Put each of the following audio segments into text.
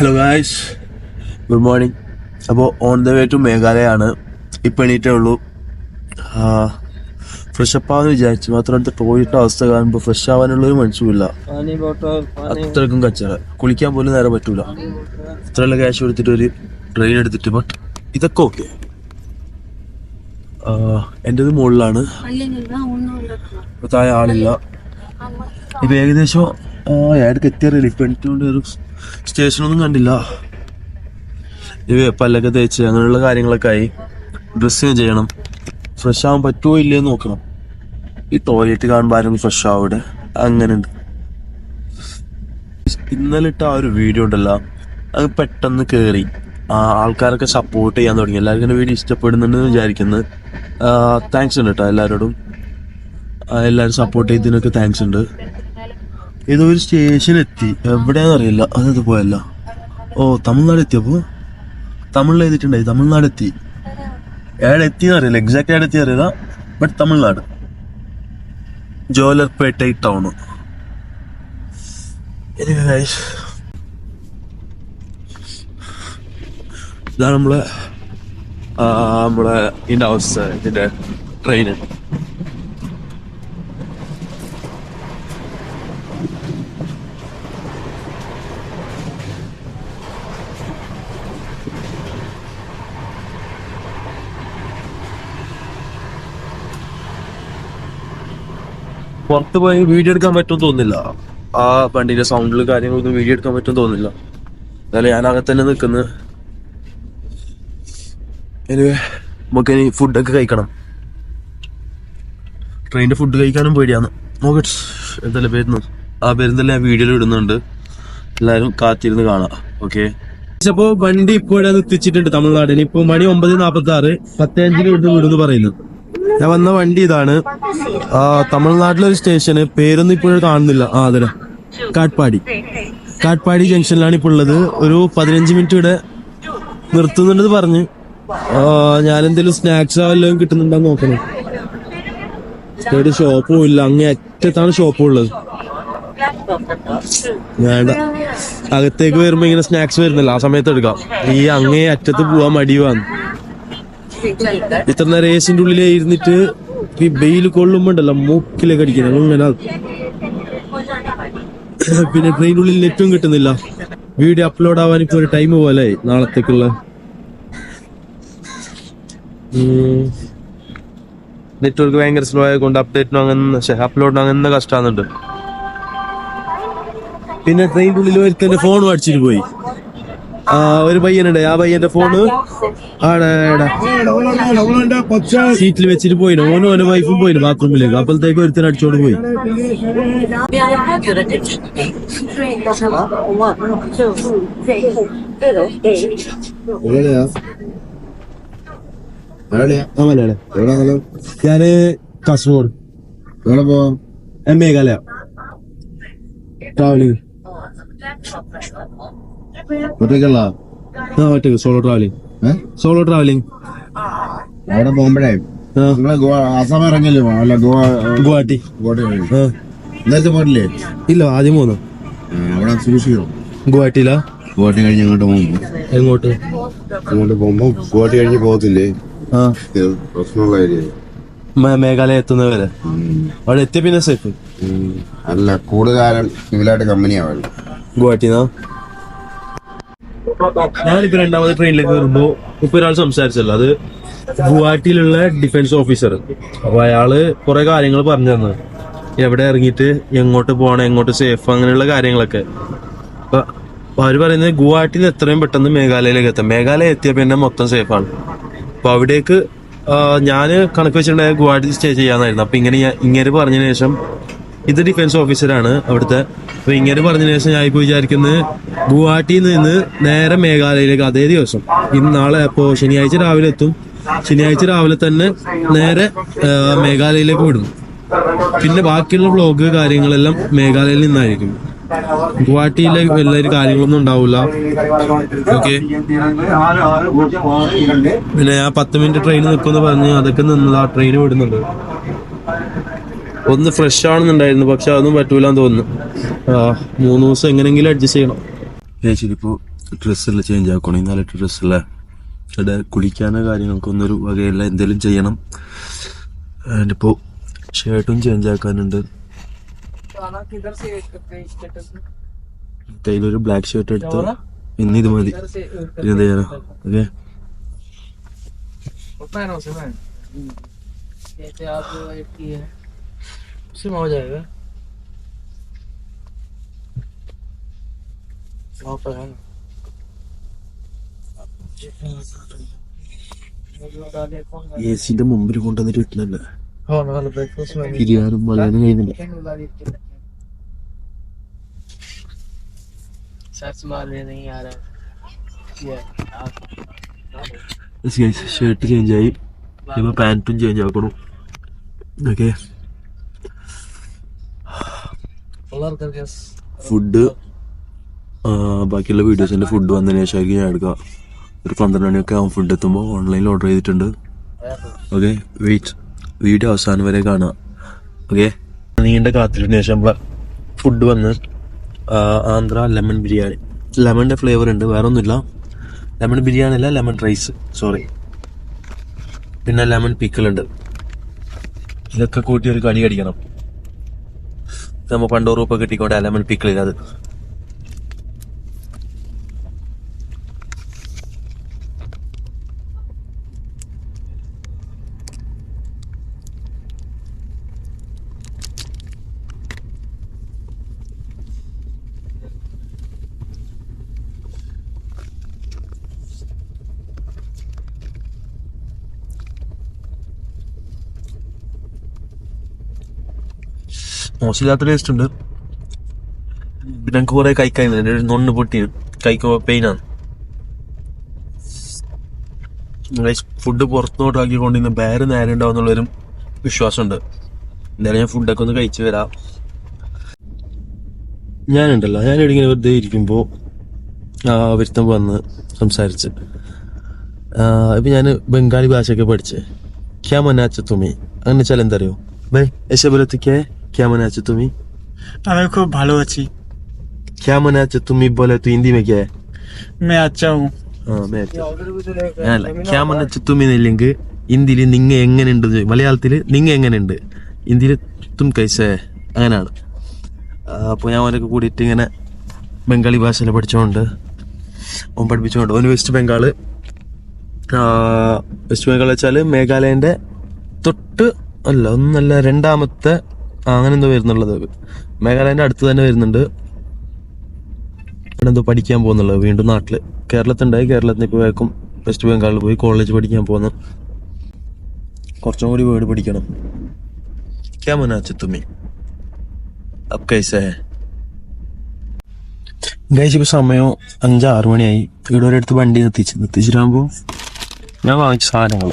Hello guys good morning അപ്പോൾ on the way to മേഘാലയാണ്. ഇപ്പം എണീറ്റേ ഉള്ളൂ. ഫ്രഷ് അപ്പ് ആവാന്ന് വിചാരിച്ചു. മാത്രമല്ല ടോയ്ലറ്റ് അവസ്ഥ കാണുമ്പോൾ ഫ്രഷ് ആവാനുള്ളൊരു മനസ്സുമില്ല. അത്രക്കും കച്ചറ. കുളിക്കാൻ പോലും നേരെ പറ്റൂല. ഇത്രയുള്ള ക്യാഷ് കൊടുത്തിട്ട് ഒരു ട്രെയിൻ എടുത്തിട്ട് ബട്ട് ഇതൊക്കെ ഓക്കെ എന്റെത് മുകളിലാണ് താഴെ ആളില്ല. ഇപ്പം ഏകദേശം ഏടക്ക് എത്തിയറിയില്ല ഇപ്പം എനിക്ക് ഒരു സ്റ്റേഷനൊന്നും കണ്ടില്ല. ഇവ പല്ലൊക്കെ തേച്ച് അങ്ങനെയുള്ള കാര്യങ്ങളൊക്കെ ആയി. ഡ്രസ്സിങ് ചെയ്യണം. ഫ്രഷ് ആവാൻ പറ്റുമോ ഇല്ലയോ നോക്കണം. ഈ ടോയ്ലറ്റ് കാണുമ്പോൾ ആരും ഫ്രഷ് ആവിടെ അങ്ങനെ ഉണ്ട് ഇന്നലെ ഇട്ട ആ ഒരു വീഡിയോ ഉണ്ടല്ല അത് പെട്ടെന്ന് കയറി ആൾക്കാരൊക്കെ സപ്പോർട്ട് ചെയ്യാൻ തുടങ്ങി. എല്ലാവർക്കും എന്റെ വീഡിയോ ഇഷ്ടപ്പെടുന്നുണ്ടെന്ന് വിചാരിക്കുന്നത് താങ്ക്സ് ഉണ്ട് കേട്ടോ എല്ലാവരോടും. എല്ലാവരും സപ്പോർട്ട് ചെയ്തതിനൊക്കെ താങ്ക്സ് ഉണ്ട്. ഏതോ ഒരു സ്റ്റേഷൻ എത്തി എവിടെയാണെന്ന് അറിയില്ല അതത് പോയല്ല. ഓ തമിഴ്നാട് എത്തിയപ്പോ തമിഴിൽ എഴുതിയിട്ടുണ്ടായി. തമിഴ്നാട് എത്തി എവിടെ എത്തിയെന്ന് അറിയില്ല. എക്സാക്ട് എവിടെ എത്തി അറിയില്ല. ബട്ട് തമിഴ്നാട്. ജോലർപേട്ട ടൗൺ. ഇതാണ് നമ്മളെ നമ്മളെ ഇതിന്റെ അവസ്ഥ ഇതിന്റെ ട്രെയിന് പുറത്ത് പോയി വീഡിയോ എടുക്കാൻ പറ്റുമെന്ന് തോന്നുന്നില്ല. ആ വണ്ടിന്റെ സൗണ്ടിൽ കാര്യങ്ങളൊന്നും വീഡിയോ എടുക്കാൻ പറ്റുമെന്ന് തോന്നുന്നില്ല. എന്നാലും ഞാൻ അകത്ത് തന്നെ നിൽക്കുന്നു. എനിവേ നമുക്ക് ഇനി ഫുഡൊക്കെ കഴിക്കണം. ട്രെയിനിന്റെ ഫുഡ് കഴിക്കാനും പേടിയാണ്. നോക്കട്ടെ എന്തായാലും വരുന്നു ആ വരുന്നല്ലേ ഞാൻ വീഡിയോയിൽ ഇടുന്നുണ്ട്. എല്ലാവരും കാത്തിരുന്ന് കാണാം. ഓക്കെ അപ്പോ വണ്ടി ഇപ്പോഴത് എത്തിച്ചിട്ടുണ്ട് തമിഴ്നാടിന് ഇപ്പൊ മണി ഒമ്പത് നാപ്പത്തി ആറ് പത്തഞ്ചിന് ഇവിടുന്ന് വിടുന്നു ഞാൻ വന്ന വണ്ടി ഇതാണ്. തമിഴ്നാട്ടിലൊരു സ്റ്റേഷന് പേരൊന്നും ഇപ്പോഴും കാണുന്നില്ല. ആ അതെ കാട്ട്പാടി കാട്ട്പാടി ജംഗ്ഷനിലാണ് ഇപ്പോൾ ഉള്ളത്. ഒരു പതിനഞ്ച് മിനിറ്റ് ഇവിടെ നിർത്തുന്നുണ്ടെന്ന് പറഞ്ഞ്. ഞാൻ എന്തെങ്കിലും സ്നാക്സ് വല്ലതും കിട്ടുന്നുണ്ടോ നോക്കണം. ഒരു ഷോപ്പും ഇല്ല. അങ്ങേ അറ്റത്താണ് ഷോപ്പും ഉള്ളത്. വേണ്ട അകത്തേക്ക് വരുമ്പോ ഇങ്ങനെ സ്നാക്സ് വരുന്നില്ല. ആ സമയത്ത് എടുക്കാം. ഈ അങ്ങേ അറ്റത്ത് പോവാൻ മടിയുവാന്ന് ഇത്ര നേരം ഏസിന്റെ ഉള്ളിൽ ഇരുന്നിട്ട് ഈ വെയിൽ കൊള്ളുമ്പോണ്ടല്ലോ മൂക്കിലേക്ക് അടിക്കണം അങ്ങനെ പിന്നെ ട്രെയിനിന്റെ ഉള്ളിൽ നെറ്റും കിട്ടുന്നില്ല. വീഡിയോ അപ്ലോഡ് ആവാൻ ഇപ്പൊ ഒരു ടൈം പോലെ നാളത്തേക്കുള്ള. നെറ്റ്വർക്ക് ഭയങ്കര സ്ലോ ആയതുകൊണ്ട് അപ്ഡേറ്റിനും അങ്ങനെ അപ്ലോഡിനും അങ്ങനെ കഷ്ടമാകുന്നുണ്ട് പിന്നെ ട്രെയിനിന്റെ ഉള്ളിൽ ഒരുത്തന്റെ ഫോൺ അടിച്ചിട്ട് പോയി. ഒരു പയ്യനുണ്ട്. ആ പയ്യന്റെ ഫോണ് ആടെ സീറ്റിൽ വെച്ചിട്ട് പോയിന്. ഓനും ഓനും വൈഫും പോയിന് ബാത്റൂമിലേക്ക് അപ്പോഴത്തേക്ക് ഒരുത്തൻ അടിച്ചോണ്ട് പോയി. ഞാൻ കാസർഗോഡ്. എവിടെ പോവാം ഞാൻ മേഘാലയ ട്രാവലിംഗ് ഒറ്റയ്ക്കുള്ള ആ ഒറ്റയ്ക്ക് സോളോ ട്രാവലിംഗ് സോളോ ട്രാവലിംഗ് അവിടെ പോകുമ്പോഴേ നിങ്ങളെ ആസാം ഇറങ്ങില്ലേ അല്ല ഗോവ ഗുവാഹട്ടി. നേരത്തെ പോയിട്ടില്ലേ? ഇല്ല ആദ്യം പോന്നു. അവിടെ സൂക്ഷിക്കണം ഗുവാഹട്ടിയിലാ? ഗുവാഹട്ടി കഴിഞ്ഞ് ഇങ്ങോട്ട് പോകുമ്പോ എങ്ങോട്ട്? അങ്ങോട്ട് പോകുമ്പോ ഗുവാഹട്ടി കഴിഞ്ഞ് പോകത്തില്ലേ? പ്രശ്നമുള്ള ഏരിയ. മേ- മേഘാലയ എത്തുന്നവരെ അവിടെ എത്തിയ പിന്നെ സേഫ് അല്ല കൂടുതലും സിവിലായിട്ട് കമ്പനിയാ ഗുവാഹട്ടിന്നാ? ഞാനിപ്പോ രണ്ടാമത് ട്രെയിനിലേക്ക് കയറുമ്പോ ഇപ്പൊ ഒരാൾ സംസാരിച്ചല്ലോ. അത് ഗുവാഹട്ടിയിലുള്ള ഡിഫൻസ് ഓഫീസർ അപ്പൊ അയാൾ കുറെ കാര്യങ്ങൾ പറഞ്ഞു തന്നു. എവിടെ ഇറങ്ങിയിട്ട് എങ്ങോട്ട് പോകണം എങ്ങോട്ട് സേഫ് അങ്ങനെയുള്ള കാര്യങ്ങളൊക്കെ. അപ്പൊ അവർ പറയുന്നത് ഗുവാഹട്ടിയിൽ എത്രയും പെട്ടെന്ന് മേഘാലയയിലേക്ക് എത്താം. മേഘാലയ എത്തിയ പിന്നെ മൊത്തം സേഫാണ് അപ്പൊ അവിടേക്ക് ഞാൻ കണക്ക് വെച്ചിട്ടുണ്ടായ ഗുവാഹട്ടി സ്റ്റേ ചെയ്യാന്നായിരുന്നു. അപ്പൊ ഇങ്ങനെ ഇങ്ങനെ പറഞ്ഞതിന് ശേഷം ഇത് ഡിഫൻസ് ഓഫീസറാണ് അവിടുത്തെ. അപ്പൊ ഇങ്ങനെ പറഞ്ഞതിന് ശേഷം ഞാൻ ഇപ്പോൾ വിചാരിക്കുന്നത് ഗുവാഹട്ടിയിൽ നിന്ന് നേരെ മേഘാലയയിലേക്ക് അതേ ദിവസം. ഇന്ന് നാളെ അപ്പോൾ ശനിയാഴ്ച രാവിലെ എത്തും. ശനിയാഴ്ച രാവിലെ തന്നെ നേരെ മേഘാലയയിലേക്ക് വിടും. പിന്നെ ബാക്കിയുള്ള വ്ളോഗ് കാര്യങ്ങളെല്ലാം മേഘാലയയിൽ നിന്നായിരിക്കും. ഗുവാഹട്ടിയിലെ വലിയൊരു കാര്യങ്ങളൊന്നും ഉണ്ടാവില്ല ഓക്കെ പിന്നെ ആ പത്ത് മിനിറ്റ് ട്രെയിൻ നിൽക്കുമെന്ന് പറഞ്ഞ് അതൊക്കെ നിന്നത് ആ ട്രെയിൻ വിടുന്നുണ്ട് ഒന്ന് ഫ്രഷ് ആണെന്നുണ്ടായിരുന്നു പക്ഷെ അതൊന്നും പറ്റൂലെന്ന് തോന്നുന്നു. മൂന്ന് ദിവസം എങ്ങനെങ്കിലും അഡ്ജസ്റ്റ് ചെയ്യണം. ചേച്ചിയിപ്പോൾ ഡ്രസ്സെല്ലാം ചേഞ്ച് ആക്കണം ഇന്നലെ ഡ്രസ്സല്ല അവിടെ കുളിക്കാനോ കാര്യങ്ങൾക്കൊന്നും ഒരു വകയല്ല. എന്തെങ്കിലും ചെയ്യണം. ഇപ്പോൾ ഷർട്ടും ചേഞ്ച് ആക്കാനുണ്ട്. കയ്യിലൊരു ബ്ലാക്ക് ഷർട്ട് എടുത്ത് ഇന്ന് ഇത് മതി. എന്ത് ഓക്കെ. ഓക്കെ से मैं जैसे आप वेट किए हैं उसी में हो जाएगा वहाँ पर है ना എ സിന്റെ മുമ്പിൽ കൊണ്ടുവന്നിട്ട് ഇട്ടില്ല हाँ मैं वाला ब्रेकफास्ट में തിരിയാനും വളയാനും കഴിയുന്നില്ല सर्च मारने नहीं आ रहा है ये आप ഷർട്ട് ചേഞ്ച് ആയി ഇപ്പൊ പാൻറ്റും ചേഞ്ച് ആക്കണം ഓക്കെ ഫുഡ് ബാക്കിയുള്ള വീഡിയോസിന്റെ ഫുഡ് വന്നതിന് ശേഷമായിരിക്കും ഞാൻ എടുക്കുക. ഒരു പന്ത്രണ്ട് മണിയൊക്കെ ആവും ഫുഡ് എത്തുമ്പോൾ ഓൺലൈനിൽ ഓർഡർ ചെയ്തിട്ടുണ്ട്. ഓക്കെ വെയിറ്റ് വീഡിയോ അവസാനം വരെ കാണാം ഓക്കെ നീണ്ട കാത്തിരിന് ശേഷം നമ്മളെ ഫുഡ് വന്ന് ആന്ധ്ര ലെമൺ ബിരിയാണി. ലെമണിന്റെ ഫ്ലേവർ ഉണ്ട് വേറെ ഒന്നുമില്ല. ലെമൺ ബിരിയാണി അല്ല ലെമൺ റൈസ് സോറി പിന്നെ ലെമൺ പിക്കിൾ ഉണ്ട്. ഇതൊക്കെ കൂട്ടി ഒരു കടി കടിക്കണം. നമ്മ പണ്ടോറൂപ്പ് കിട്ടിക്കൊണ്ട് അലമൽ പിക്കിൾ അത് മോശമില്ലാത്ത ടേസ്റ്റ് ഉണ്ട്. പിന്നെ എനിക്ക് കുറെ കഴിക്കാൻ എന്റെ ഒരു നൊണ്ണ് പൊട്ടി കൈക്ക് പെയിനാണ് ഫുഡ് പുറത്തോട്ട് ഇന്ന് വേറെ നേരം ഉണ്ടാവും എന്നുള്ളൊരു വിശ്വാസമുണ്ട്. എന്തായാലും ഞാൻ ഫുഡൊക്കെ ഒന്ന് കഴിച്ചു വരാം. ഞാനുണ്ടല്ലോ. ഞാൻ ഇങ്ങനെ വെറുതെ ഇരിക്കുമ്പോൾ വരുത്തം വന്ന് സംസാരിച്ച്. ഇപ്പം ഞാൻ ബംഗാളി ഭാഷയൊക്കെ പഠിച്ച്. ക്യാ മനാച്ച തുമി. അങ്ങനെ വെച്ചാൽ എന്താ അറിയോ ബൈ എസെ ബോലത്തെ ക്യാ മനാച്ച തുമി আমি খুব ভালো আছি क्या मना अच्छा तुम ही बोले तो हिंदी में क्या है मैं अच्छा हूँ हाँ मैं अच्छा അല്ല ക്യാ മന ചുത്തും എന്നില്ലെങ്കിൽ ഹിന്ദിയിൽ നിങ്ങ എങ്ങനെയുണ്ട് മലയാളത്തിൽ നിങ്ങ എങ്ങനെയുണ്ട് ഹിന്ദിയിൽ തും കൈസേ അങ്ങനെയാണ് അപ്പോൾ ഞാൻ അവനൊക്കെ കൂടിയിട്ട് ഇങ്ങനെ ബംഗാളി ഭാഷയിൽ പഠിച്ചുകൊണ്ട് ഓൻ പഠിപ്പിച്ചുകൊണ്ട് ഓന് വെസ്റ്റ് ബംഗാൾ വെസ്റ്റ് ബംഗാൾ വെച്ചാൽ മേഘാലയൻ്റെ തൊട്ട് അല്ല ഒന്നല്ല രണ്ടാമത്തെ ആ, അങ്ങനെ എന്തോ വരുന്നുള്ളത്. മേഘാലയന്റെ അടുത്ത് തന്നെ വരുന്നുണ്ട്. എന്തോ പഠിക്കാൻ പോകുന്നുള്ളത് വീണ്ടും നാട്ടിൽ കേരളത്തിലുണ്ടായി കേരളത്തിൽ ഇപ്പോൾ വേക്കും വെസ്റ്റ് ബംഗാളിൽ പോയി കോളേജ് പഠിക്കാൻ പോകുന്നു. കുറച്ചും കൂടി വേർഡ് പഠിക്കണം. ക്യാ മനാച്ച അബ് കൈസേ ഗൈസ് ഇപ്പോൾ സമയം അഞ്ചാറ് മണിയായി. ഇവിടെ ഒരിടത്ത് വണ്ടി നിർത്തിച്ച്. നിർത്തിച്ചിട്ടാകുമ്പോൾ ഞാൻ വാങ്ങിച്ച സാധനങ്ങൾ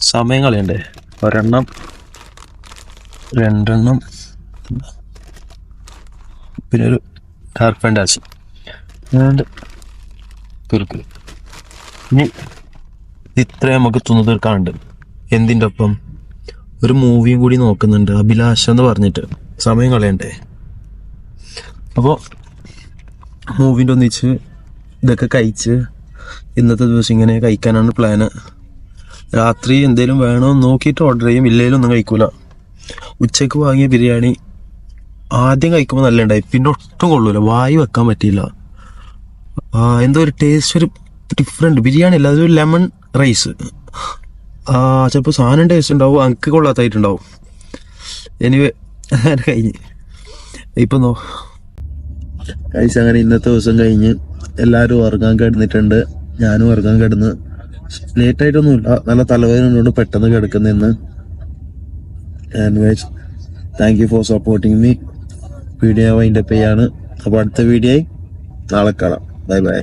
സമയം കളയണ്ടേ? ഒരെണ്ണം രണ്ടെണ്ണം. പിന്നെ ഒരു ഡാർക്ക് ഫാന്റാസി രണ്ട്. തീർക്കുക ഇനി ഇത്രയും നമുക്ക് തുന്നു തീർക്കാനുണ്ട് എന്തിന്റെ ഒപ്പം? ഒരു മൂവിയും കൂടി നോക്കുന്നുണ്ട്. അഭിലാഷ എന്ന് പറഞ്ഞിട്ട്. സമയം കളയണ്ടേ? അപ്പോൾ മൂവിന്റെ ഒന്നിച്ച് ഇതൊക്കെ കഴിച്ച് ഇന്നത്തെ ദിവസം ഇങ്ങനെ കഴിക്കാനാണ് പ്ലാന് രാത്രി എന്തേലും വേണോ നോക്കിയിട്ട് ഓർഡർ ചെയ്യും. ഇല്ലെങ്കിലും ഒന്നും കഴിക്കൂല. ഉച്ചയ്ക്ക് വാങ്ങിയ ബിരിയാണി ആദ്യം കഴിക്കുമ്പോൾ നല്ല ഉണ്ടായി പിന്നെ ഒട്ടും കൊള്ളൂല. വായി വെക്കാൻ പറ്റിയില്ല. എന്തോ ഒരു ടേസ്റ്റ് ഒരു ഡിഫറെന്റ് ബിരിയാണി അല്ല അതൊരു ലെമൺ റൈസ് ചിലപ്പോൾ സാധനം ടേസ്റ്റ് ഉണ്ടാവും. അനക്ക് കൊള്ളാത്തായിട്ടുണ്ടാവും. എനിവേ അങ്ങനെ കഴിഞ്ഞ്. ഇപ്പം നോ കഴിച്ച് അങ്ങനെ ഇന്നത്തെ ദിവസം കഴിഞ്ഞ് എല്ലാവരും ഉറങ്ങാൻ കിടന്നിട്ടുണ്ട്. ഞാനും ഉറങ്ങാൻ കിടന്ന്. ലേറ്റ് ആയിട്ടൊന്നുമില്ല. നല്ല തലവേദന പെട്ടെന്ന് കിടക്കുന്നെന്ന്. And thank you for supporting me video wind up ചെയ്യാണ്. അപ്പോൾ അടുത്ത വീഡിയോ നാളെ കാണാം. Bye bye